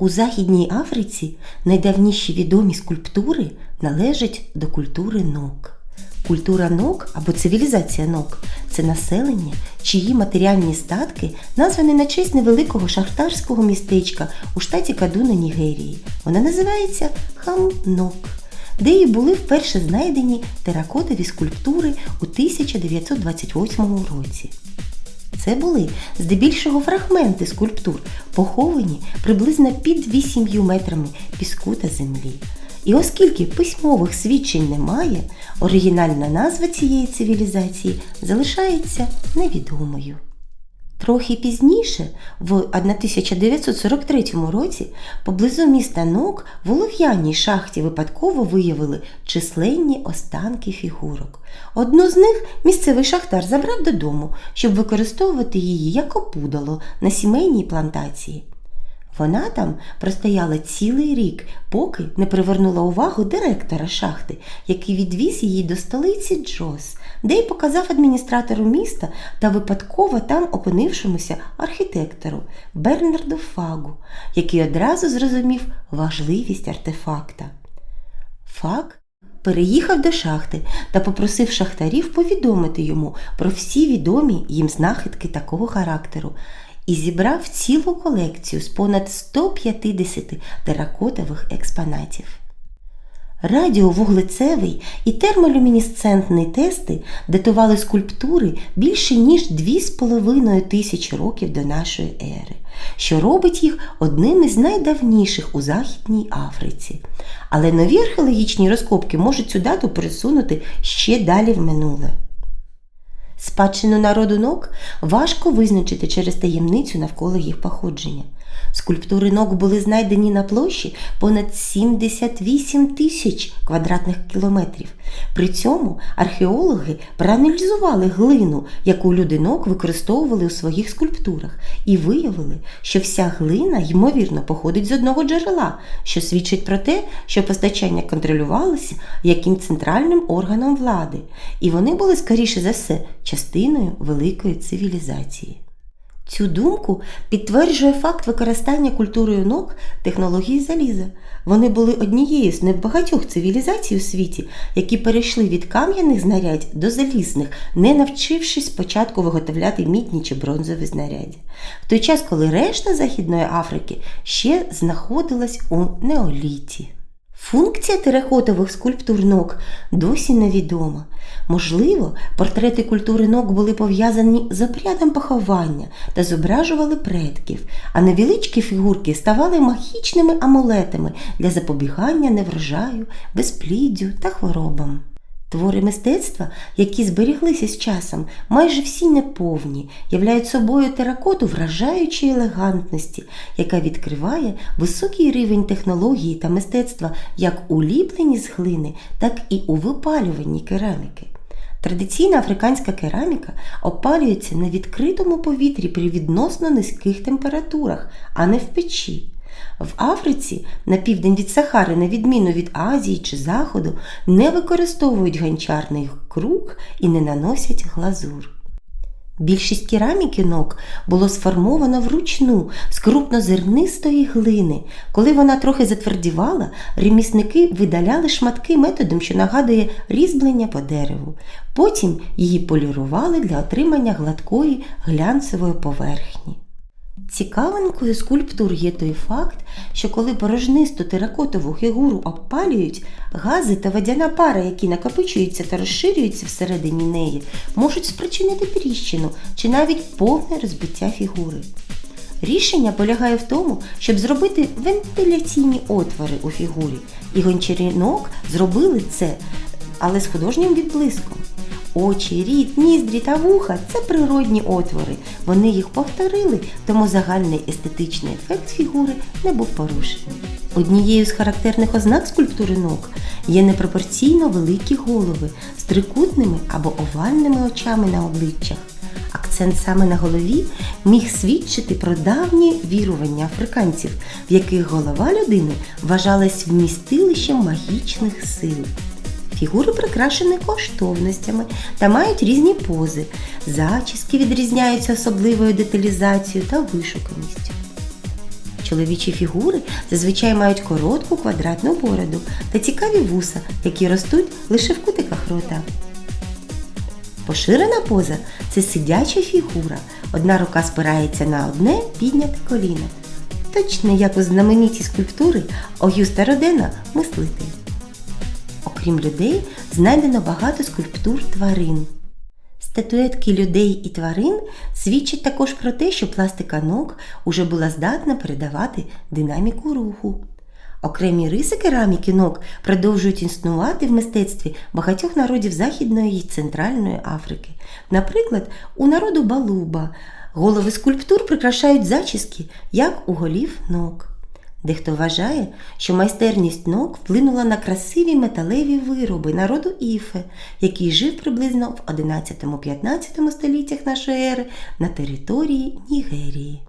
У Західній Африці найдавніші відомі скульптури належать до культури нок. Культура нок або цивілізація нок це населення, чиї матеріальні статки названі на честь невеликого шахтарського містечка у штаті Кадуна Нігерії. Вона називається Хамнок, де і були вперше знайдені теракотові скульптури у 1928 році. Це були здебільшого фрагменти скульптур, поховані приблизно під 8 метрами піску та землі. І оскільки письмових свідчень немає, оригінальна назва цієї цивілізації залишається невідомою. Трохи пізніше, в 1943 році, поблизу міста Нок в олов'яній шахті випадково виявили численні останки фігурок. Одну з них місцевий шахтар забрав додому, щоб використовувати її як опудало на сімейній плантації. Вона там простояла цілий рік, поки не привернула увагу директора шахти, який відвіз її до столиці Джос, де й показав адміністратору міста та випадково там опинившомуся архітектору Бернарду Фагу, який одразу зрозумів важливість артефакта. Фаг переїхав до шахти та попросив шахтарів повідомити йому про всі відомі їм знахідки такого характеру і зібрав цілу колекцію з понад 150 теракотових експонатів. Радіовуглецевий і термолюмінесцентний тести датували скульптури більше ніж 2,5 тисячі років до нашої ери, що робить їх одним із найдавніших у Західній Африці. Але нові археологічні розкопки можуть цю дату пересунути ще далі в минуле. Спадщину народу ног важко визначити через таємницю навколо їх походження. Скульптури ног були знайдені на площі понад 78 тисяч квадратних кілометрів. При цьому археологи проаналізували глину, яку люди ног використовували у своїх скульптурах, і виявили, що вся глина, ймовірно, походить з одного джерела, що свідчить про те, що постачання контролювалося яким центральним органом влади, і вони були, скоріше за все, частиною великої цивілізації. Цю думку підтверджує факт використання культурою ног технології заліза. Вони були однією з небагатьох цивілізацій у світі, які перейшли від кам'яних знарядь до залізних, не навчившись спочатку виготовляти мідні чи бронзові знаряддя. В той час, коли решта Західної Африки ще знаходилась у неоліті. Функція теракотових скульптур ног досі невідома. Можливо, портрети культури ног були пов'язані з обрядом поховання та зображували предків, а невеличкі фігурки ставали магічними амулетами для запобігання неврожаю, безпліддю та хворобам. Твори мистецтва, які зберіглися з часом, майже всі неповні, являють собою теракоту вражаючої елегантності, яка відкриває високий рівень технології та мистецтва як у ліпленні з глини, так і у випалюванні кераміки. Традиційна африканська кераміка опалюється на відкритому повітрі при відносно низьких температурах, а не в печі. В Африці, на південь від Сахари, на відміну від Азії чи Заходу, не використовують гончарний круг і не наносять глазур. Більшість кераміки ног було сформовано вручну з крупнозернистої глини. Коли вона трохи затвердівала, ремісники видаляли шматки методом, що нагадує різьблення по дереву. Потім її полірували для отримання гладкої глянцевої поверхні. Цікавинкою скульптур є той факт, що коли порожнисту теракотову фігуру обпалюють, гази та водяна пара, які накопичуються та розширюються всередині неї, можуть спричинити тріщину чи навіть повне розбиття фігури. Рішення полягає в тому, щоб зробити вентиляційні отвори у фігурі, і гончарінок зробили це, але з художнім відблиском. Очі, рід, ніздрі та вуха це природні отвори. Вони їх повторили, тому загальний естетичний ефект фігури не був порушений. Однією з характерних ознак скульптури ног є непропорційно великі голови з трикутними або овальними очами на обличчях. Акцент саме на голові міг свідчити про давні вірування африканців, в яких голова людини вважалась вмістилищем магічних сил. Фігури прикрашені коштовностями та мають різні пози. Зачіски відрізняються особливою деталізацією та вишуканістю. Чоловічі фігури зазвичай мають коротку квадратну бороду та цікаві вуса, які ростуть лише в кутиках рота. Поширена поза це сидяча фігура. Одна рука спирається на одне підняте коліно. Точно як у знаменитій скульптури Огюста Родена мислитель. Окрім людей, знайдено багато скульптур тварин. Статуетки людей і тварин свідчать також про те, що пластика ног уже була здатна передавати динаміку руху. Окремі риси кераміки ног продовжують існувати в мистецтві багатьох народів Західної і Центральної Африки. Наприклад, у народу Балуба голови скульптур прикрашають зачіски, як у голів ног. Дехто вважає, що майстерність ног вплинула на красиві металеві вироби народу Іфе, який жив приблизно в 11-15 століттях нашої ери на території Нігерії.